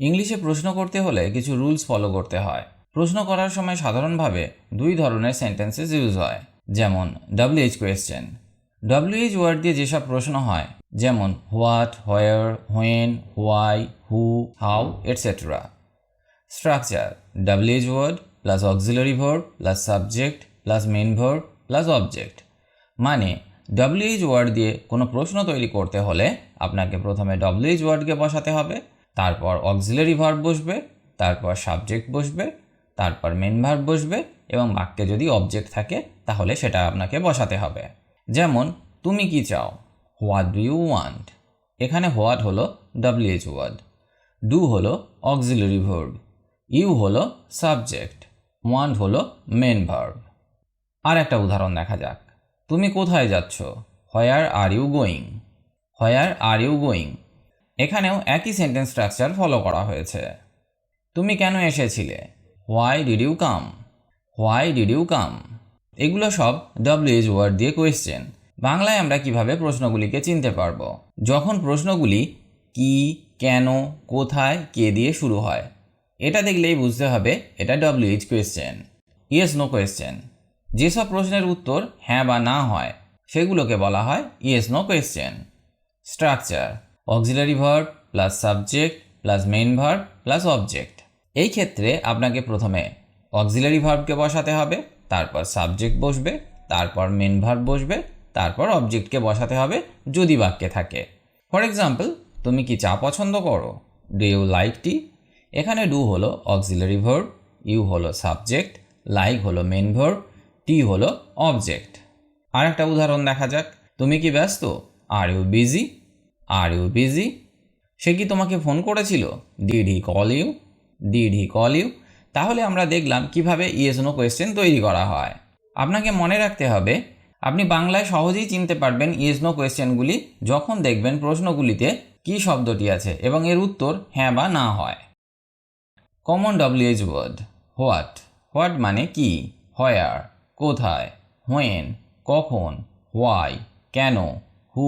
ইংলিশে প্রশ্ন করতে হলে কিছু রুলস ফলো করতে হয়। প্রশ্ন করার সময় সাধারণভাবে দুই ধরনের সেন্টেন্সেস ইউজ হয়, যেমন ডাব্লিউএইচ কোয়েশ্চেন ডাব্লিউএইচ ওয়ার্ড দিয়ে যেসব প্রশ্ন হয়, যেমন what where when why who how etcetera structure WH word plus auxiliary verb plus subject plus main verb plus object মানে ডাব্লিউএইচ ওয়ার্ড দিয়ে কোনো প্রশ্ন তৈরি করতে হলে আপনাকে প্রথমে ডাব্লিউএইচ ওয়ার্ডকে বসাতে হবে তারপর অক্সিলারি ভার্ব বসবে, তারপর সাবজেক্ট বসবে, তারপর মেন ভার্ব বসবে এবং বাক্যে যদি অবজেক্ট থাকে তাহলে সেটা আপনাকে বসাতে হবে। যেমন, তুমি কি চাও? হোয়াট ডু ইউ ওয়ান্ট এখানে হোয়াট হলো ডাব্লিউএইচ ওয়ার্ড ডু হলো অক্সিলারি ভার্ব ইউ হলো সাবজেক্ট ওয়ান্ট হলো মেন ভার্ব আর একটা উদাহরণ দেখা যাক। তুমি কোথায় যাচ্ছ? Where are you going where are you going এখানেও একই সেন্টেন্স স্ট্রাকচার ফলো করা হয়েছে। তুমি কেন এসেছিলে? Why did you come why did you come এগুলো সব ডব্লিউএইচ ওয়ার্ড দিয়ে কোয়েশ্চেন বাংলায় আমরা কীভাবে প্রশ্নগুলিকে চিনতে পারব? যখন প্রশ্নগুলি কি, কেন, কোথায়, কে দিয়ে শুরু হয়, এটা দেখলেই বুঝতে হবে এটা WH question yes no question যেসব প্রশ্নের উত্তর হ্যাঁ বা না হয়, সেগুলোকে বলা হয় yes no question structure auxiliary verb plus subject plus main verb plus object এই ক্ষেত্রে আপনাকে প্রথমে অক্সিলারি ভার্বকে বসাতে হবে, তারপর সাবজেক্ট বসবে, তারপর মেন ভার্ব বসবে, তারপর অবজেক্টকে বসাতে হবে যদি বাক্যে থাকে। ফর এক্সাম্পল তুমি কি চা পছন্দ করো? ডু ইউ লাইক টি এখানে ডু হলো অক্সিলারি ভার্ব ইউ হলো সাবজেক্ট লাইক হলো মেন ভার্ব টি হলো অবজেক্ট আর একটা উদাহরণ দেখা যাক। তুমি কি ব্যস্ত? Are you busy are you busy সে কি তোমাকে ফোন করেছিল? Did he call you did he call you তাহলে আমরা দেখলাম কীভাবে ইয়েস নো কোয়েশ্চেন তৈরি করা হয়। আপনাকে মনে রাখতে হবে, আপনি বাংলায় সহজেই চিনতে পারবেন ইয়েস নো কোয়েশ্চেনগুলি যখন দেখবেন প্রশ্নগুলিতে কী শব্দটি আছে এবং এর উত্তর হ্যাঁ বা না হয়। Common WH word what what মানে কি? হোয়ার কোথায়? হোয়েন কখন? হোয়াই কেন? হু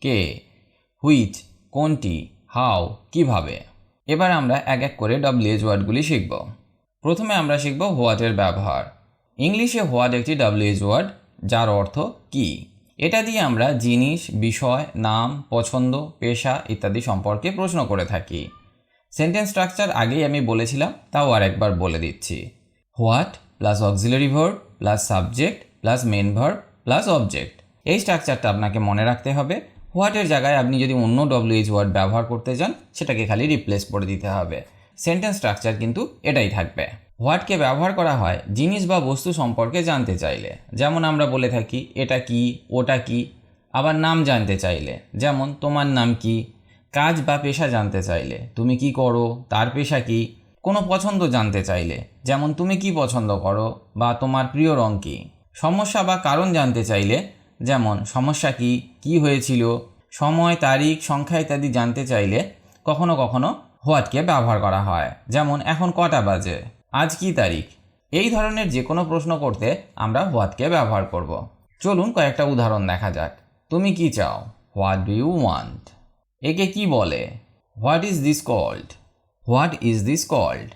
কে? হুইচ কোনটি হাউ কীভাবে? এবার আমরা এক এক করে ডব্লিউএইচ ওয়ার্ডগুলি শিখব। প্রথমে আমরা শিখব হোয়াটের ব্যবহার। ইংলিশে হোয়াট একটি ডব্লিউএইচ ওয়ার্ড, যার অর্থ কি? এটা দিয়ে আমরা জিনিস, বিষয়, নাম, পছন্দ, পেশা ইত্যাদি সম্পর্কে প্রশ্ন করে থাকি। সেন্টেন্স স্ট্রাকচার আগেই আমি বলেছিলাম, তাও আর একবার বলে দিচ্ছি। What plus auxiliary verb plus subject plus main verb plus object এই স্ট্রাকচারটা আপনাকে মনে রাখতে হবে হোয়াটের জায়গায় আপনি যদি অন্য ডব্লিউএইচ ওয়ার্ড ব্যবহার করতে চান, সেটাকে খালি রিপ্লেস করে দিতে হবে। সেন্টেন্স স্ট্রাকচার কিন্তু এটাই থাকবে। হোয়াটকে ব্যবহার করা হয় জিনিস বা বস্তু সম্পর্কে জানতে চাইলে। যেমন আমরা বলে থাকি, এটা কি, ওটা কি, আবার নাম জানতে চাইলে। যেমন, তোমার নাম কি, কাজ বা পেশা জানতে চাইলে। তুমি কি করো, তার পেশা কি, কোনো পছন্দ জানতে চাইলে। যেমন, তুমি কি পছন্দ করো, বা তোমার প্রিয় রং কী। সমস্যা বা কারণ জানতে চাইলে যেমন, সমস্যা কি? কি হয়েছিল? সময়, তারিখ, সংখ্যা ইত্যাদি জানতে চাইলে কখনো কখনো হোয়াটকে ব্যবহার করা হয়। যেমন, এখন কটা বাজে? আজ কি তারিখ? এই ধরনের যে কোনো প্রশ্ন করতে আমরা হোয়াটকে ব্যবহার করব। চলুন কয়েকটা উদাহরণ দেখা যাক। তুমি কি চাও? What do you want? একে কি বলে? What is this called? What is this called?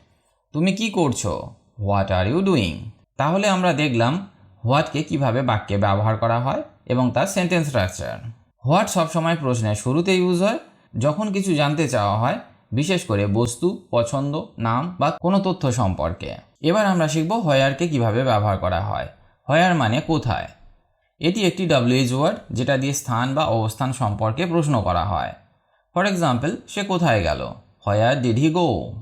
তুমি কি করছ? What are you doing? তাহলে আমরা দেখলাম হোয়াটকে কীভাবে বাক্যে ব্যবহার করা হয়। এবং তার সেন্টেন্স স্ট্রাকচার হোয়াট সবসময় প্রশ্নের শুরুতে ইউজ হয়, যখন কিছু জানতে চাওয়া হয়, বিশেষ করে বস্তু, পছন্দ, নাম বা কোনো তথ্য সম্পর্কে। এবার আমরা শিখব হয়ারকে কীভাবে ব্যবহার করা হয়। হয়ার মানে কোথায়? এটি একটি ডাব্লিউএইচ ওয়ার্ড যেটা দিয়ে স্থান বা অবস্থান সম্পর্কে প্রশ্ন করা হয়। ফর এক্সাম্পল সে কোথায় গেল? হয়ার ডিড হি গো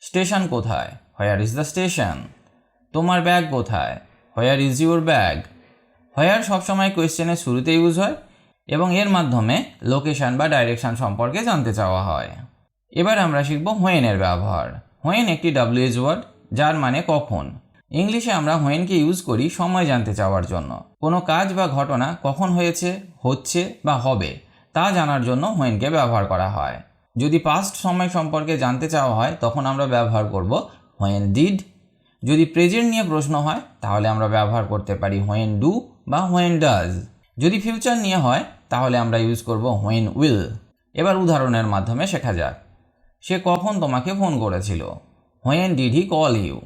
স্টেশন কোথায়? হয়ার ইজ দ্য স্টেশন তোমার ব্যাগ কোথায়? Where is your bag where সবসময় কোয়েশ্চেনের শুরুতে ইউজ হয় এবং এর মাধ্যমে লোকেশন বা ডাইরেকশন সম্পর্কে জানতে চাওয়া হয়। এবার আমরা শিখব হোয়েনের ব্যবহার। হোয়েন একটি ডাব্লিউএইচ ওয়ার্ড যার মানে কখন। ইংলিশে আমরা হোয়েনকে ইউজ করি সময় জানতে চাওয়ার জন্য। কোনো কাজ বা ঘটনা কখন হয়েছে, হচ্ছে বা হবে, তা জানার জন্য হোয়েনকে ব্যবহার করা হয়। যদি পাস্ট সময় সম্পর্কে জানতে চাওয়া হয়, তখন আমরা ব্যবহার করব হোয়েন ডিড যদি প্রেজেন্ট নিয়ে প্রশ্ন হয়, তাহলে আমরা ব্যবহার করতে পারি হোয়েন ডু বা হোয়েন ডাজ যদি ফিউচার নিয়ে হয়, তাহলে আমরা ইউজ করব হোয়েন উইল এবার উদাহরণের মাধ্যমে শেখা যাক। সে কখন তোমাকে ফোন করেছিল? When did he call you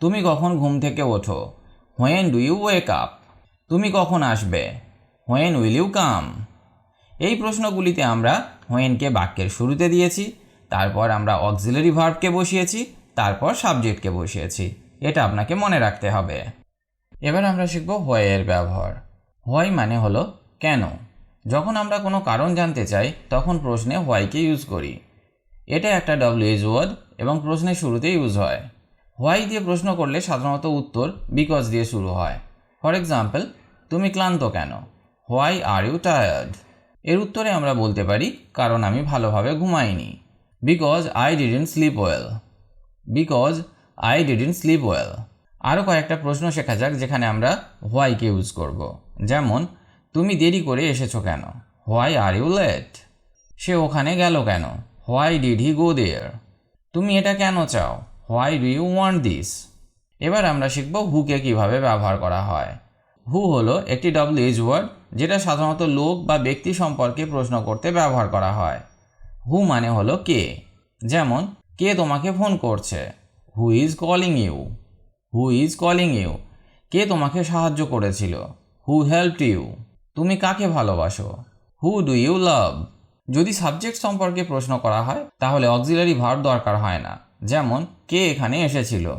তুমি কখন ঘুম থেকে ওঠো? When do you wake up তুমি কখন আসবে? হোয়েন উইল ইউ কাম এই প্রশ্নগুলিতে আমরা হোয়েনকে বাক্যের শুরুতে দিয়েছি, তারপর আমরা অক্সিলারি ভার্বকে বসিয়েছি, তারপর সাবজেক্টকে বসিয়েছি। এটা আপনাকে মনে রাখতে হবে। এবার আমরা শিখব হোয় এর ব্যবহার। হোয়াই মানে হলো কেন? যখন আমরা কোনো কারণ জানতে চাই, তখন প্রশ্নে হোয়াইকে ইউজ করি। এটা একটা ডব্লিউএইচ ওয়ার্ড এবং প্রশ্নের শুরুতে ইউজ হয়। হোয়াই দিয়ে প্রশ্ন করলে সাধারণত উত্তর বিকজ দিয়ে শুরু হয়। ফর এক্সাম্পল তুমি ক্লান্ত কেন? হোয়াই আর ইউ টায়ার্ড এর উত্তরে আমরা বলতে পারি, কারণ আমি ভালোভাবে ঘুমাইনি। Because I didn't sleep well because I didn't sleep well আরও কয়েকটা প্রশ্ন শেখা যাক যেখানে আমরা হোয়াইকে ইউজ করব। যেমন, তুমি দেরি করে এসেছ কেন? হোয়াই আর ইউ লেট সে ওখানে গেল কেন? হোয়াই ডিড হি গো দেয়ার তুমি এটা কেন চাও? Why do you want this এবার আমরা শিখব হুকে কীভাবে ব্যবহার করা হয়। হু হলো একটি ডব্লিউএইচ ওয়ার্ড যেটা সাধারণত লোক বা ব্যক্তি সম্পর্কে প্রশ্ন করতে ব্যবহার করা হয়। হু মানে হলো কে? যেমন, কে তোমাকে ফোন করছে? Who is calling you who is calling you কে তোমাকে সাহায্য করেছিল? হু হেল্পড ইউ তুমি কাকে ভালোবাসো? হু ডু ইউ লাভ যদি সাবজেক্ট সম্পর্কে প্রশ্ন করা হয়, তাহলে অক্সিলারি ভার্ব দরকার হয় না। যেমন, কে এখানে এসেছিল?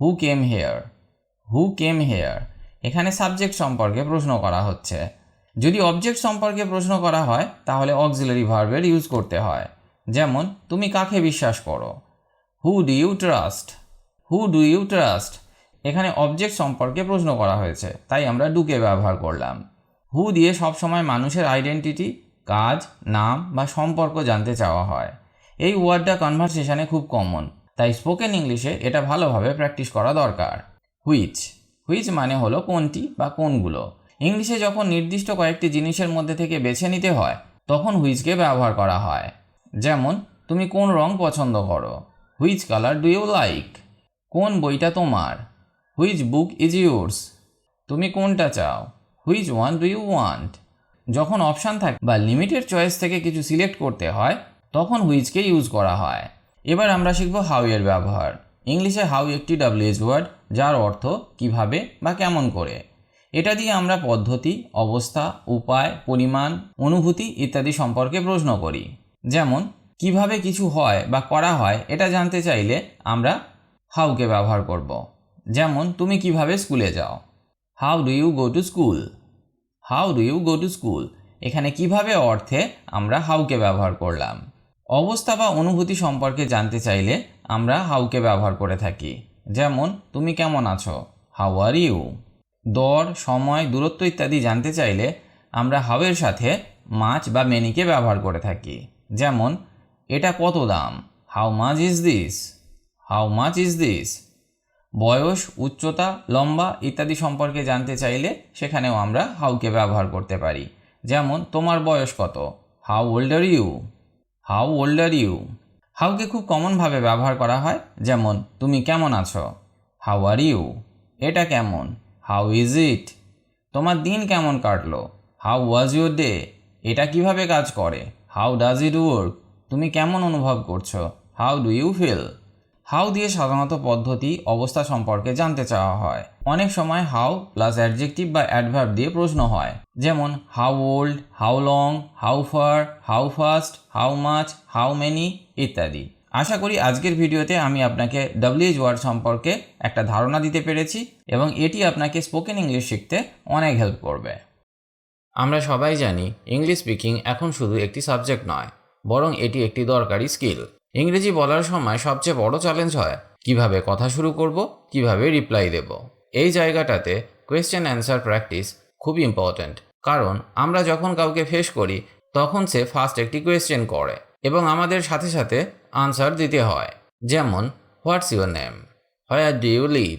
Who came here who came here এখানে সাবজেক্ট সম্পর্কে প্রশ্ন করা হচ্ছে। যদি অবজেক্ট সম্পর্কে প্রশ্ন করা হয়, তাহলে অক্সিলারি ভার্বের ইউজ করতে হয়। যেমন, তুমি কাকে বিশ্বাস করো? Who do you trust who do you trust এখানে অবজেক্ট সম্পর্কে প্রশ্ন করা হয়েছে, তাই আমরা ডুকে ব্যবহার করলাম। হু দিয়ে সবসময় মানুষের আইডেন্টিটি কাজ, নাম বা সম্পর্ক জানতে চাওয়া হয়। এই ওয়ার্ডটা কনভারসেশনে খুব কমন তাই স্পোকেন ইংলিশে এটা ভালোভাবে প্র্যাকটিস করা দরকার। হুইচ হুইচ মানে হলো কোনটি বা কোনগুলো। ইংলিশে যখন নির্দিষ্ট কয়েকটি জিনিসের মধ্যে থেকে বেছে নিতে হয়, তখন হুইচকে ব্যবহার করা হয়। যেমন, তুমি কোন রং পছন্দ করো? Which colour do you like কোন বইটা তোমার? হুইচ বুক ইজ ইউর্স তুমি কোনটা চাও? Which one do you want? যখন অপশান থাকে বা লিমিটেড চয়েস থেকে কিছু সিলেক্ট করতে হয়, তখন হুইচকে ইউজ করা হয়। এবার আমরা শিখব হাউ এর ব্যবহার। ইংলিশে হাউ একটি ডাব্লিউএইচ ওয়ার্ড, যার অর্থ কীভাবে বা কেমন করে। এটা দিয়ে আমরা পদ্ধতি, অবস্থা, উপায়, পরিমাণ, অনুভূতি ইত্যাদি সম্পর্কে প্রশ্ন করি। যেমন, কীভাবে কিছু হয় বা করা হয়, এটা জানতে চাইলে আমরা হাউকে ব্যবহার করব। যেমন, তুমি কীভাবে স্কুলে যাও? How do you go to school how do you go to school এখানে কীভাবে অর্থে আমরা হাউকে ব্যবহার করলাম? অবস্থা বা অনুভূতি সম্পর্কে জানতে চাইলে আমরা হাউকে ব্যবহার করে থাকি। যেমন, তুমি কেমন আছো? হাউ আর ইউ দর, সময়, দূরত্ব ইত্যাদি জানতে চাইলে আমরা হাউয়ের সাথে মাছ বা মেনিকে ব্যবহার করে থাকি। যেমন, এটা কত দাম? How much is this how much is this বয়স, উচ্চতা, লম্বা ইত্যাদি সম্পর্কে জানতে চাইলে সেখানেও আমরা হাউকে ব্যবহার করতে পারি। যেমন, তোমার বয়স কত? How old are you how old are you হাউকে খুব কমনভাবে ব্যবহার করা হয়। যেমন, তুমি কেমন আছো? হাউ আর ইউ এটা কেমন? হাউ ইজ ইট তোমার দিন কেমন কাটলো? হাউ ওয়াজ ইউর ডে এটা কীভাবে কাজ করে? হাউ ডাজ ইট ওয়ার্ক তুমি কেমন অনুভব করছ? How do you feel how দিয়ে সাধারণত পদ্ধতি, অবস্থা সম্পর্কে জানতে চাওয়া হয়। অনেক সময় হাউ প্লাস অ্যাডজেক্টিভ বা অ্যাডভার্ব দিয়ে প্রশ্ন হয়। যেমন how old how long how far how fast how much how many ইত্যাদি। আশা করি আজকের ভিডিওতে আমি আপনাকে ডব্লিউএইচ ওয়ার্ড সম্পর্কে একটা ধারণা দিতে পেরেছি এবং এটি আপনাকে স্পোকেন ইংলিশ শিখতে অনেক হেল্প করবে। আমরা সবাই জানি ইংলিশ স্পিকিং এখন শুধু একটি সাবজেক্ট নয়, বরং এটি একটি দরকারি স্কিল ইংরেজি বলার সময় সবচেয়ে বড় চ্যালেঞ্জ হয়, কীভাবে কথা শুরু করব, কীভাবে রিপ্লাই দেব। এই জায়গাটাতে কোয়েশ্চেন অ্যান্সার প্র্যাকটিস খুব ইম্পর্ট্যান্ট কারণ আমরা যখন কাউকে ফেস করি, তখন সে ফার্স্ট একটি কোয়েশ্চেন করে এবং আমাদের সাথে সাথে আনসার দিতে হয়। যেমন what's your name where do you live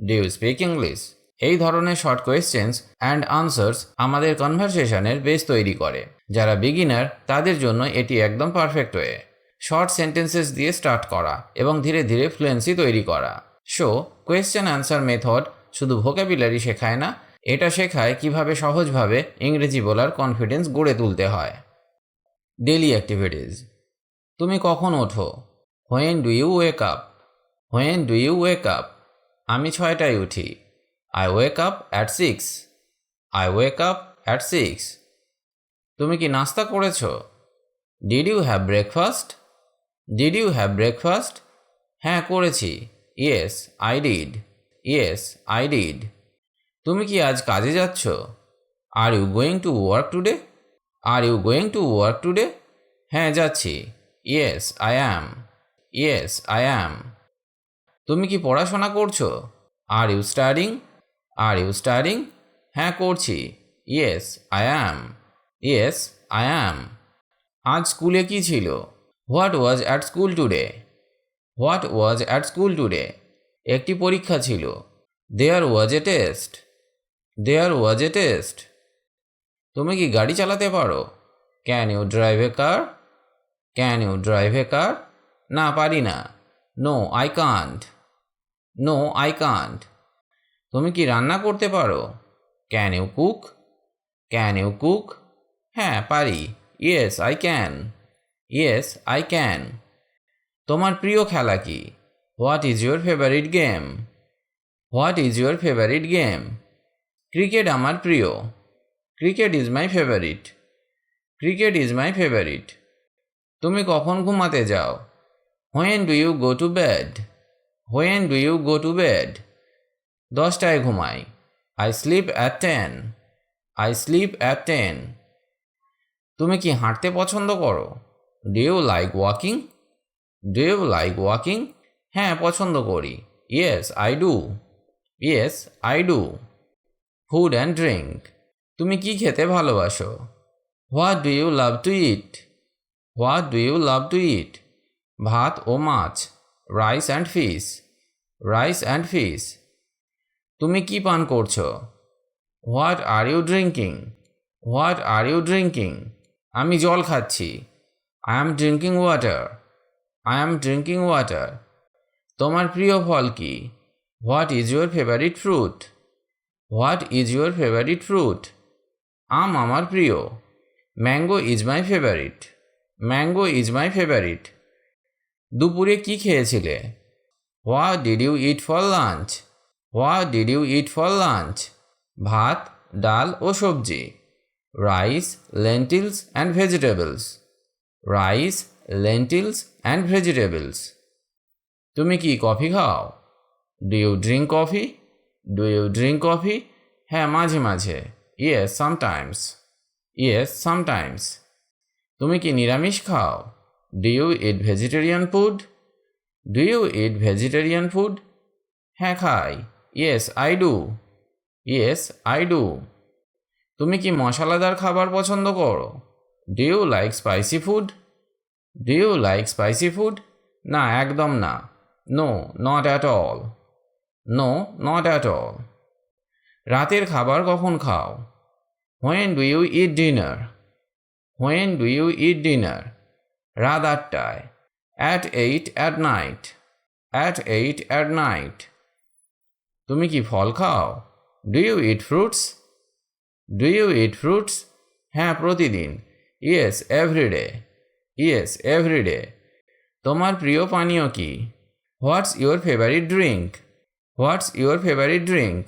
do you speak English এই ধরনের শর্ট কোয়েশ্চেন্স অ্যান্ড আনসার্স আমাদের কনভারসেশনের বেস তৈরি করে। যারা বিগিনার তাদের জন্য এটি একদম পারফেক্ট ওয়ে শর্ট সেন্টেন্সেস দিয়ে স্টার্ট করা এবং ধীরে ধীরে ফ্লুয়েন্সি তৈরি করা। সো কোয়েশ্চেন অ্যান্সার মেথড শুধু ভোকাবুলারি শেখায় না, এটা শেখায় কীভাবে সহজভাবে ইংরেজি বলার কনফিডেন্স গড়ে তুলতে হয়। ডেলি অ্যাক্টিভিটিস তুমি কখন ওঠো? When do you wake up when do you wake up আমি ছয়টায় উঠি। I wake up at six I wake up at six তুমি কি নাস্তা করেছ? Did you have breakfast did you have breakfast হ্যাঁ করেছি। Yes I did yes I did তুমি কি আজ কাজে যাচ্ছ? Are you going to work today are you going to work today হ্যাঁ যাচ্ছি। Yes I am yes I am তুমি কি পড়াশোনা করছ? Are you studying are you studying হ্যাঁ করছি। Yes I am yes I am আজ স্কুলে কি ছিল? What was at school today what was at school today একটি পরীক্ষা ছিল। দেয়ার ওয়াজ এ টেস্ট দেয়ার ওয়াজ এ টেস্ট তুমি কি গাড়ি চালাতে পারো? Can you drive a car can you drive a car না, পারি না। No I can't no I can't তুমি কি রান্না করতে পারো? Can you cook can you cook হ্যাঁ পারি। Yes I can yes I can তোমার প্রিয় খেলা কি? What is your favourite game what is your favourite game cricket আমার প্রিয়। Cricket is my favourite cricket is my favourite তুমি কখন ঘুমাতে যাও? When do you go to bed when do you go to bed দশটায় ঘুমাই। I sleep at ten I sleep at ten তুমি কি হাঁটতে পছন্দ করো? Do you like walking do you like walking হ্যাঁ পছন্দ করি। Yes I do yes I do food and drink তুমি কি খেতে ভালোবাসো? What do you love to eat what do you love to eat ভাত ও মাছ। Rice and fish rice and fish তুমি কি পান করছ? What are you drinking what are you drinking আমি জল খাচ্ছি। I am drinking water I am drinking water তোমার প্রিয় ফল কি? What is your favourite fruit what is your favourite fruit আম আমার প্রিয়। Mango is my favourite mango is my favourite দুপুরে কি খেয়েছিলে? What did you eat for lunch what did you eat for lunch ভাত, ডাল ও সবজি। Rice lentils and vegetables rice lentils and vegetables তুমি কি কফি খাও? Do you drink coffee do you drink coffee হ্যাঁ মাঝে মাঝে। ইয়েস সামটাইমস ইয়েস সামটাইমস তুমি কি নিরামিষ খাও? Do you eat vegetarian food do you eat vegetarian food হ্যাঁ খাই। Yes I do yes I do তুমি কি মশলাদার খাবার পছন্দ করো? Do you like spicy food do you like spicy food না, একদম না। No not at all no not at all রাতের খাবার কখন খাও? When do you eat dinner when do you eat dinner রাত আটটায়। At eight at night at eight at night তুমি কি ফল খাও? Do you eat fruits do you eat fruits হ্যাঁ প্রতিদিন। ইয়েস এভরিডে ইয়েস এভরিডে তোমার প্রিয় পানীয় কি? What's your favourite drink what's your favourite drink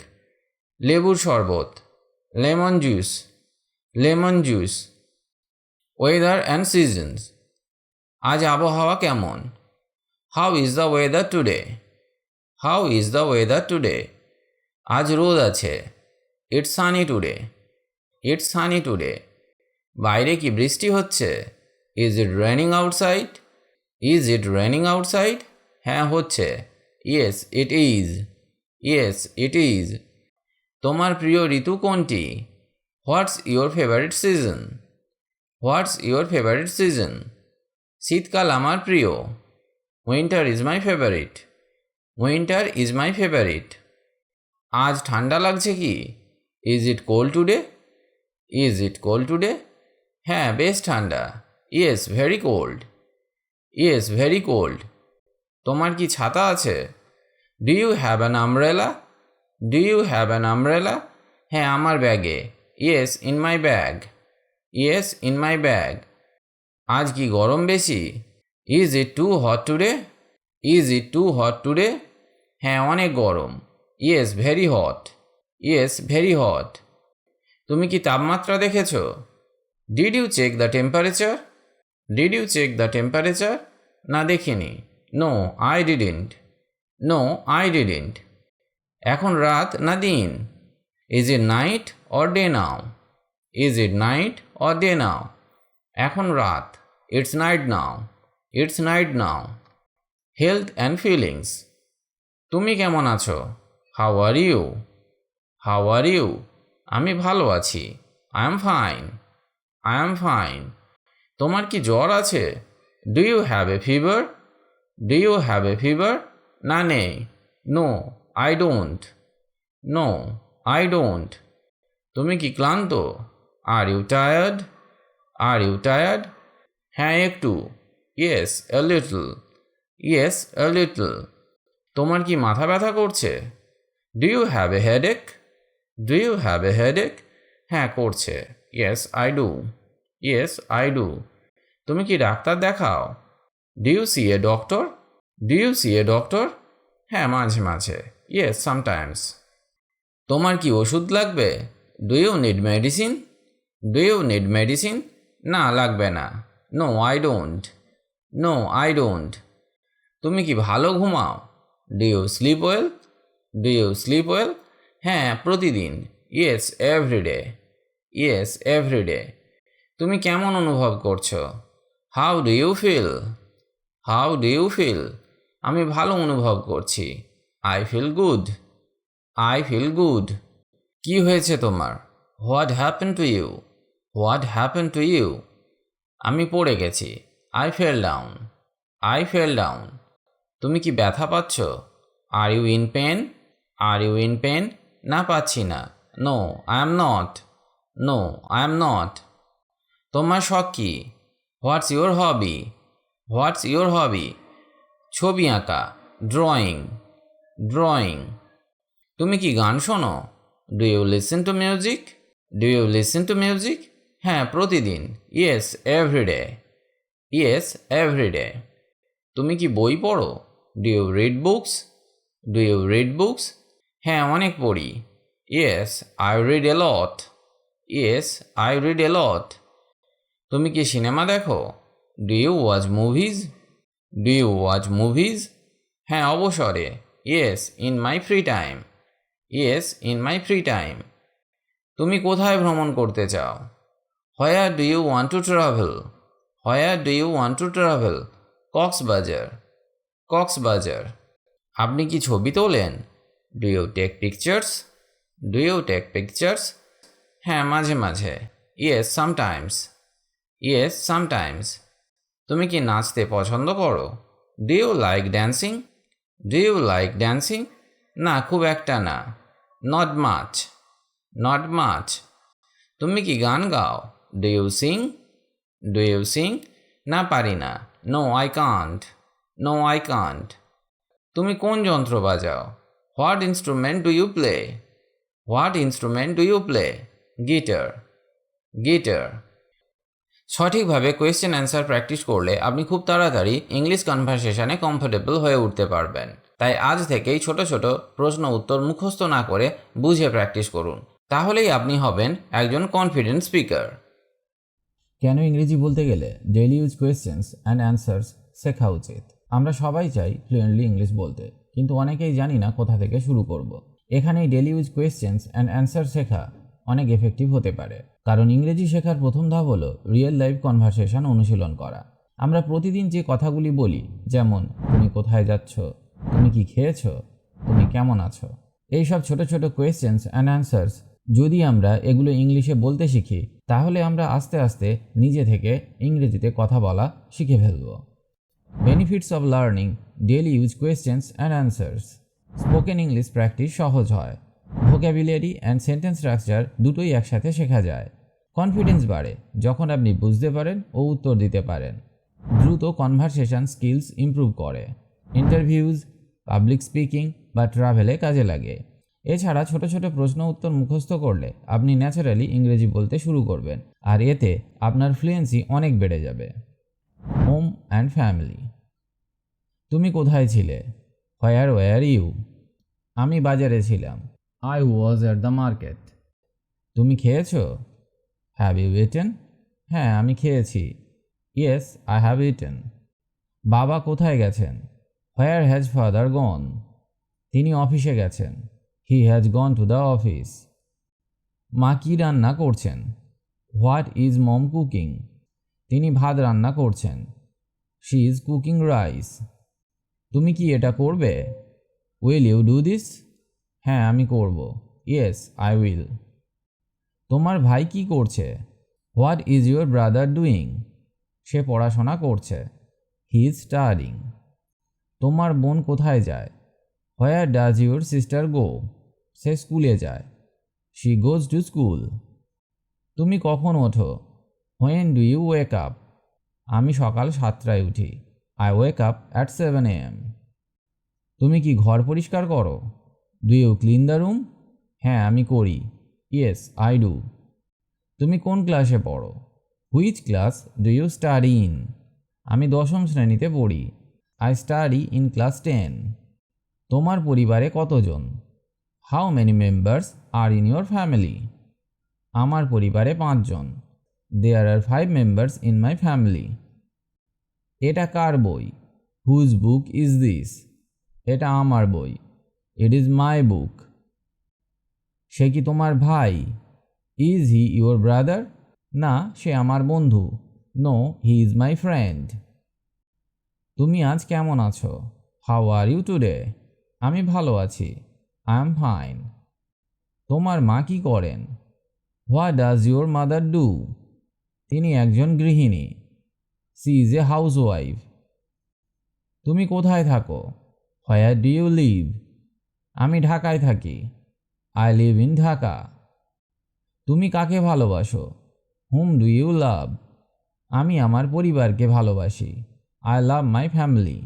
লেবুর শরবত। Lemon juice lemon juice weather and seasons আজ আবহাওয়া কেমন? How is the weather today how is the weather today আজ রোদ আছে। It's sunny today it's sunny today বাইরে কি বৃষ্টি হচ্ছে? Is it raining outside is it raining outside হ্যাঁ হচ্ছে। Yes it is yes it is তোমার প্রিয় ঋতু কোনটি? What's your favourite season what's your favourite season শীতকাল আমার প্রিয়। Winter is my favourite winter is my favourite আজ ঠান্ডা লাগছে কি? Is it cold today is it cold today হ্যাঁ বেশ ঠান্ডা। Yes very cold yes very cold তোমার কি ছাতা আছে? Do you have an umbrella do you have an umbrella হ্যাঁ আমার ব্যাগে। Yes in my bag yes in my bag আজ কি গরম বেশি? Is it too hot today is it too hot today হ্যাঁ অনেক গরম। Yes very hot yes very hot তুমি কি তাপমাত্রা দেখেছ? Did you check the temperature did you check the temperature না, দেখিনি। No I didn't no I didn't এখন রাত না দিন? Is it night or day now is it night or day now এখন রাত। It's night now it's night now health and feelings তুমি কেমন আছো? How are you how are you আমি ভালো আছি। I am fine I am fine তোমার কি জ্বর আছে? Do you have a fever do you have a fever না, নেই। No I don't no I don't তুমি কি ক্লান্ত? Are you tired are you tired হ্যাঁ একটু। Yes a little yes a little তোমার কি মাথা ব্যথা করছে? Do you have a headache do you have a headache হ্যাঁ করছে। Yes I do yes I do তুমি কি ডাক্তার দেখাও? Do you see a doctor do you see a doctor হ্যাঁ মাঝে মাঝে। ইয়েস সামটাইমস তোমার কি ওষুধ লাগবে? Do you need medicine do you need medicine না, লাগবে না। No I don't no I don't তুমি কি ভালো ঘুমাও? Do you sleep well do you sleep well হ্যাঁ প্রতিদিন। ইয়েস এভরিডে ইয়েস এভরিডে তুমি কেমন অনুভব করছ? How do you feel how do you feel আমি ভালো অনুভব করছি। I feel good I feel good কি হয়েছে তোমার? What happen to you what happen to you আমি পড়ে গেছি। I fell down I fell down তুমি কি ব্যথা পাচ্ছ? Are you in pain are you in pain না পাচ্ছি না। No I am not no I am not তোমার শখ কি? What's your hobby what's your hobby ছবি আঁকা ড্রয়িং ড্রয়িং তুমি কি গান শোনো? Do you listen to music do you listen to music হ্যাঁ প্রতিদিন। ইয়েস এভরিডে ইয়েস এভরিডে তুমি কি বই পড়ো? Do you read books do you read books হ্যাঁ অনেক পড়ি। Yes I read a lot yes I read a lot তুমি কি সিনেমা দেখো? Do you watch movies do you watch movies হ্যাঁ অবসরে। Yes in my free time yes in my free time তুমি কোথায় ভ্রমণ করতে চাও? Where do you want to travel where do you want to travel Cox's Bazar Cox's Bazar আপনি কি ছবি তোলেন? Do you take pictures do you take pictures হ্যাঁ মাঝে মাঝে। ইয়েস সামটাইমস ইয়েস সামটাইমস তুমি কি নাচতে পছন্দ করো? Do you like dancing do you like dancing না, খুব একটা না। নট মাচ নট মাচ তুমি কি গান গাও? Do you sing do you sing না, পারি না। No I can't no I can't তুমি কোন যন্ত্র বাজাও? What instrument do you play what instrument do you play guitar guitar. সঠিকভাবে কোয়েশ্চেন অ্যান্সার প্র্যাকটিস করলে আপনি খুব তাড়াতাড়ি ইংলিশ কনভারসেশনে কমফোর্টেবল হয়ে উঠতে পারবেন। তাই আজ থেকেই ছোট ছোট প্রশ্ন উত্তর মুখস্থ না করে বুঝে প্র্যাকটিস করুন। তাহলেই আপনি হবেন একজন কনফিডেন্ট স্পিকার কেন ইংরেজি বলতে গেলে daily use questions and answers শেখা উচিত? আমরা সবাই চাই ফ্লুয়েন্টলি ইংলিশ বলতে, কিন্তু অনেকেই জানি না কোথা থেকে শুরু করব। এখানেই daily use questions and answer শেখা অনেক এফেক্টিভ হতে পারে। কারণ ইংরেজি শেখার প্রথম ধাপ হলো রিয়েল লাইফ কনভারসেশন অনুশীলন করা। আমরা প্রতিদিন যে কথাগুলি বলি, যেমন, তুমি কোথায় যাচ্ছ? তুমি কি খেয়েছো? তুমি কেমন আছো? এইসব ছোট ছোট কোয়েশ্চেন্স অ্যান্ড অ্যান্সার্স যদি আমরা এগুলো ইংলিশে বলতে শিখি, তাহলে আমরা আস্তে আস্তে নিজে থেকে ইংরেজিতে কথা বলা শিখে ফেলব। Benefits of learning daily use questions and answers spoken English practice সহজ হয়। ভোক্যাবুলারি অ্যান্ড সেন্টেন্স স্ট্রাকচার দুটোই একসাথে শেখা যায়। কনফিডেন্স বাড়ে, যখন আপনি বুঝতে পারেন ও উত্তর দিতে পারেন। দ্রুত কনভারসেশন স্কিলস ইমপ্রুভ করে। ইন্টারভিউজ পাবলিক স্পিকিং বা ট্রাভেলে কাজে লাগে। এছাড়া ছোট ছোট প্রশ্ন উত্তর মুখস্থ করলে আপনি ন্যাচারালি ইংরেজি বলতে শুরু করবেন। আর এতে আপনার ফ্লুয়েন্সি অনেক বেড়ে যাবে। হোম অ্যান্ড ফ্যামিলি তুমি কোথায় ছিলে? হোয়ার ওয়ার ইউ আমি বাজারে ছিলাম। I was at the market তুমি খেয়েছো? হ্যাভ ইউ ইটেন হ্যাঁ আমি খেয়েছি। ইয়েস আই হ্যাভ ইটেন বাবা কোথায় গেছেন? হোয়ার হ্যাজ ফাদার গন তিনি অফিসে গেছেন। He has gone to the office মা কী রান্না করছেন? হোয়াট ইজ মম কুকিং তিনি ভাত রান্না করছেন। শি ইজ কুকিং রাইস তুমি কি এটা করবে? উইল ইউ ডু দিস হ্যাঁ আমি করব। ইয়েস আই উইল তোমার ভাই কি করছে? What is your brother doing সে পড়াশোনা করছে। হি ইজ স্টাডিং তোমার বোন কোথায় যায়? Where does your sister go সে স্কুলে যায়। শি গোজ টু স্কুল তুমি কখন ওঠো? When do you wake up আমি সকাল সাতটায় উঠি। I wake up at seven A M তুমি কি ঘর পরিষ্কার করো? Do you clean the room হ্যাঁ আমি করি। ইয়েস আই ডু তুমি কোন ক্লাসে পড়ো? Which class do you study in আমি দশম শ্রেণীতে পড়ি। I study in class ten তোমার পরিবারে কতজন? How many members are in your family আমার পরিবারে পাঁচজন। There are five members in my family এটা কার বই? হুজ বুক ইজ দিস এটা আমার বই। ইট ইজ মাই বুক সে কি তোমার ভাই? ইজ হি ইউর ব্রাদার না, সে আমার বন্ধু। No he is my friend তুমি আজ কেমন আছো? হাউ আর ইউ টুডে আমি ভালো আছি। আই এম ফাইন তোমার মা কি করেন? What does your mother do তিনি একজন গৃহিণী। She is a housewife তুমি কোথায় থাকো? হোয়ার ডু ইউ লিভ আমি ঢাকায় থাকি। আই লিভ ইন ঢাকা তুমি কাকে ভালোবাসো? হুম ডু ইউ লাভ আমি আমার পরিবারকে ভালোবাসি। আই লাভ মাই ফ্যামিলি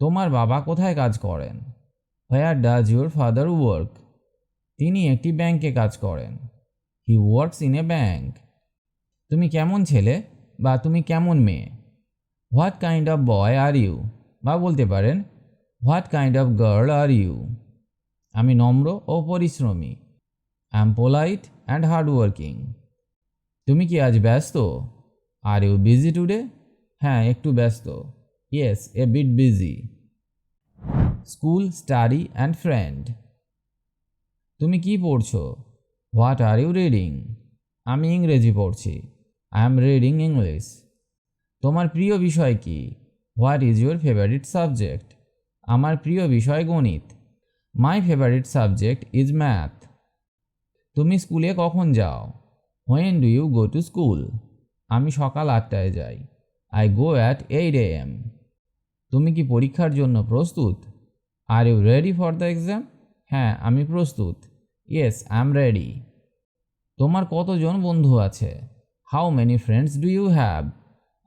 তোমার বাবা কোথায় কাজ করেন? Where does your father work তিনি একটি ব্যাংকে কাজ করেন। He works in a bank তুমি কেমন ছেলে বা তুমি কেমন মেয়ে? What kind of boy are you বা বলতে পারেন what kind of girl are you আমি নম্র ও পরিশ্রমী। I am polite and hard working তুমি কি আজ ব্যস্ত? আর ইউ বিজি টুডে হ্যাঁ একটু ব্যস্ত। Yes a bit busy school study and friend তুমি কি পড়ছো? হোয়াট আর ইউ রিডিং আমি ইংরেজি পড়ছি। আই এম রিডিং ইংলিশ তোমার প্রিয় বিষয় কি? What is your favourite subject আমার প্রিয় বিষয় গণিত। My favourite subject is math তুমি স্কুলে কখন যাও? When do you go to school আমি সকাল আটটায় যাই। I go at eight A M তুমি কি পরীক্ষার জন্য প্রস্তুত? Are you ready for the exam হ্যাঁ আমি প্রস্তুত। ইয়েস আই এম রেডি তোমার কতজন বন্ধু আছে? How many friends do you have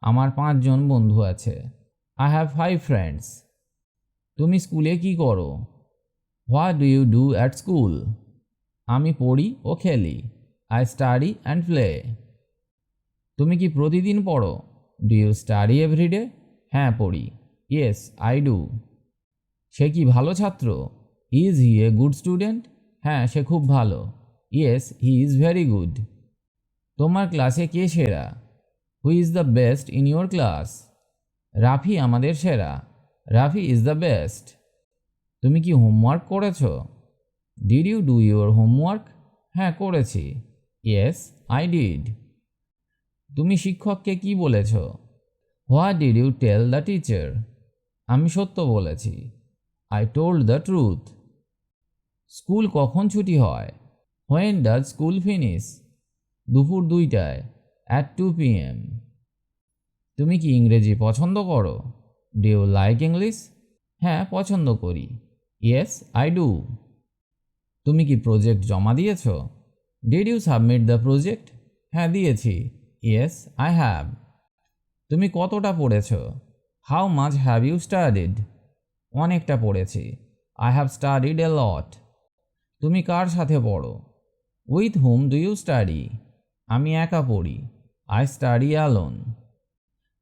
আমার পাঁচজন বন্ধু আছে। আই হ্যাভ ফাইভ ফ্রেন্ডস তুমি স্কুলে কি করো? What do you do at school আমি পড়ি ও খেলি। আই স্টাডি অ্যান্ড প্লে তুমি কি প্রতিদিন পড়ো? ডু ইউ স্টাডি এভরিডে হ্যাঁ পড়ি। ইয়েস আই ডু সে কি ভালো ছাত্র? Is he a good student হ্যাঁ সে খুব ভালো। Yes he is very good তোমার ক্লাসে কে সেরা? Who is the best in your class Rafi আমাদের সেরা। রাফি ইজ দ্য বেস্ট তুমি কি হোমওয়ার্ক করেছ? Did you do your homework হ্যাঁ করেছি। ইয়েস আই ডিড তুমি শিক্ষককে কি বলেছ? What did you tell the teacher আমি সত্য বলেছি। I told the truth school কখন ছুটি হয়? হোয়েন ডাজ স্কুল ফিনিশ দুপুর দুইটায় অ্যাট টু পি এম তুমি কি ইংরেজি পছন্দ করো? ডু ইউ লাইক ইংলিশ হ্যাঁ পছন্দ করি। ইয়েস আই ডু তুমি কি প্রজেক্ট জমা দিয়েছ? Did you submit the project হ্যাঁ দিয়েছি। ইয়েস আই হ্যাভ তুমি কতটা পড়েছ? How much have you studied অনেকটা পড়েছি। I have studied a lot তুমি কার সাথে পড়ো? With whom do you study আমি একা পড়ি। আই স্টাডি অ্যালোন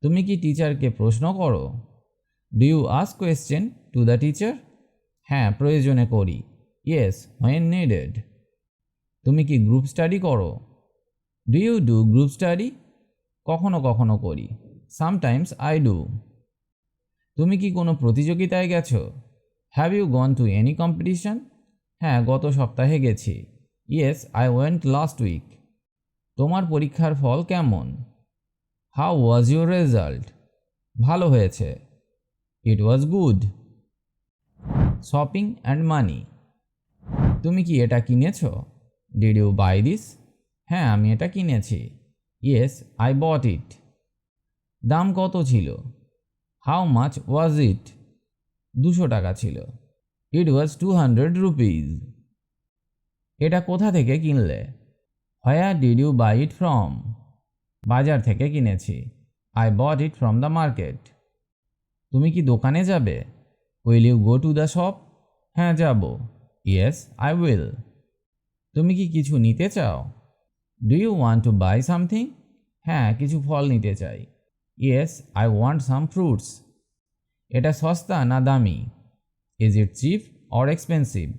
তুমি কি টিচারকে প্রশ্ন করো? Do you ask question to the teacher হ্যাঁ প্রয়োজনে করি। ইয়েস হোয়েন নিডেড তুমি কি গ্রুপ স্টাডি করো? Do you do group study কখনো কখনো করি। সামটাইমস আই ডু তুমি কি কোনো প্রতিযোগিতায় গেছো? Have you gone to any competition হ্যাঁ গত সপ্তাহে গেছি। Yes I went last week তোমার পরীক্ষার ফল কেমন? হাউ ওয়াজ ইউর রেজাল্ট ভালো হয়েছে। It was good shopping and money তুমি কি এটা কিনেছ? ডিড ইউ বাই দিস হ্যাঁ আমি এটা কিনেছি। ইয়েস আই বট ইট দাম কত ছিল? হাউ মাচ ওয়াজ ইট দুশো টাকা ছিল। It was two hundred rupees এটা কোথা থেকে কিনলে? Where did you buy it from বাজার থেকে কিনেছি। I bought it from the market তুমি কি দোকানে যাবে? Will you go to the shop হ্যাঁ যাব। ইয়েস আই উইল তুমি কি কিছু নিতে চাও? Do you want to buy something হ্যাঁ কিছু ফল নিতে চাই। Yes I want some fruits এটা সস্তা না দামি? Is it cheap or expensive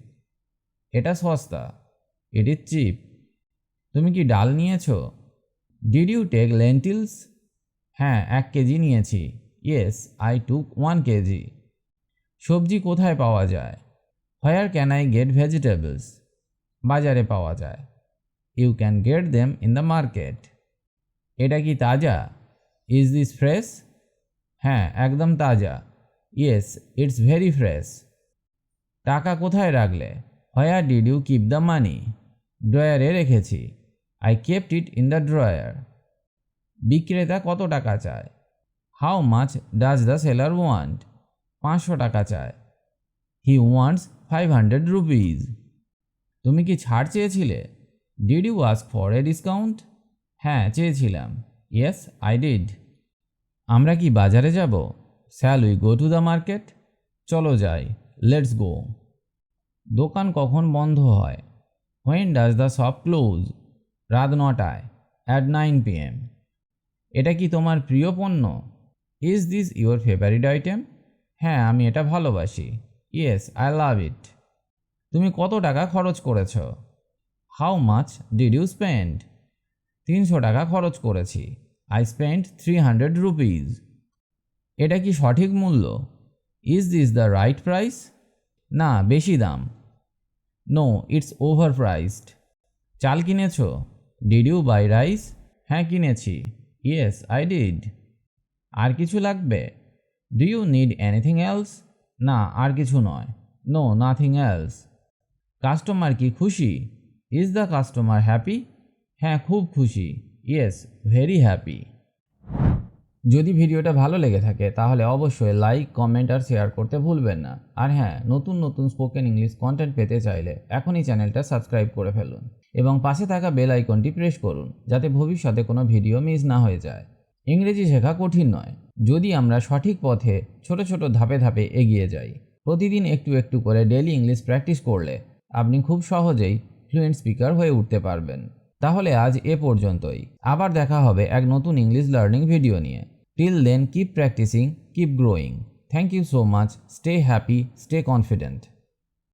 এটা সস্তা। ইট ইজ চিপ তুমি কি ডাল নিয়েছো? ডিড ইউ টেক লেন্টিলস হ্যাঁ এক কেজি নিয়েছি। Yes I took one KG সবজি কোথায় পাওয়া যায়? Where can I get vegetables বাজারে পাওয়া যায়। You can get them in the market এটা কি তাজা? ইজ দিস ফ্রেশ হ্যাঁ একদম তাজা। ইয়েস ইটস ভেরি ফ্রেশ টাকা কোথায় রাখলে? Where did you keep the money ড্রয়ারে রেখেছি। I kept it in the drawer বিক্রেতা কত টাকা চায়? How much does the seller want পাঁচশো টাকা চায়। He wants five hundred rupees তুমি কি ছাড় চেয়েছিলে? Did you ask for a discount হ্যাঁ চেয়েছিলাম। ইয়েস আই ডিড আমরা কি বাজারে যাব? Shall we go to the market চলো যাই। লেটস গো দোকান কখন বন্ধ হয়? When does the shop close রাত নটায় অ্যাট নাইন পি এম এটা কি তোমার প্রিয় পণ্য? Is this your favourite item হ্যাঁ আমি এটা ভালোবাসি। ইয়েস আই লাভ ইট তুমি কত টাকা খরচ করেছ? How much did you spend তিনশো টাকা খরচ করেছি। I spend three hundred rupees এটা কি সঠিক মূল্য? Is this the right price না, বেশি দাম। নো ইটস ওভার প্রাইসড চাল কিনেছ? ডিড ইউ বাই রাইস হ্যাঁ কিনেছি। ইয়েস আই ডিড আর কিছু লাগবে? Do you need anything else না, আর কিছু নয়। নো নাথিং এলস কাস্টমার কি খুশি? ইজ দ্য কাস্টমার হ্যাপি হ্যাঁ খুব খুশি। ইয়েস ভেরি হ্যাপি যদি ভিডিওটা ভালো লেগে থাকে, তাহলে অবশ্যই লাইক কমেন্ট আর শেয়ার করতে ভুলবেন না। আর হ্যাঁ নতুন নতুন স্পোকেন ইংলিশ কন্টেন্ট পেতে চাইলে এখনই চ্যানেলটা সাবস্ক্রাইব করে ফেলুন। এবং পাশে থাকা বেল আইকনটি প্রেস করুন, যাতে ভবিষ্যতে কোনো ভিডিও মিস না হয়ে যায়। ইংরেজি শেখা কঠিন নয়। যদি আমরা সঠিক পথে ছোট ছোট ধাপে ধাপে এগিয়ে যাই, প্রতিদিন একটু একটু করে ডেলি ইংলিশ প্র্যাকটিস করলে আপনি খুব সহজেই ফ্লুয়েন্ট স্পিকার হয়ে উঠতে পারবেন। তাহলে আজ এ পর্যন্তই। আবার দেখা হবে এক নতুন ইংলিশ লার্নিং ভিডিও নিয়ে। Till then keep practising keep growing thank you so much stay happy stay confident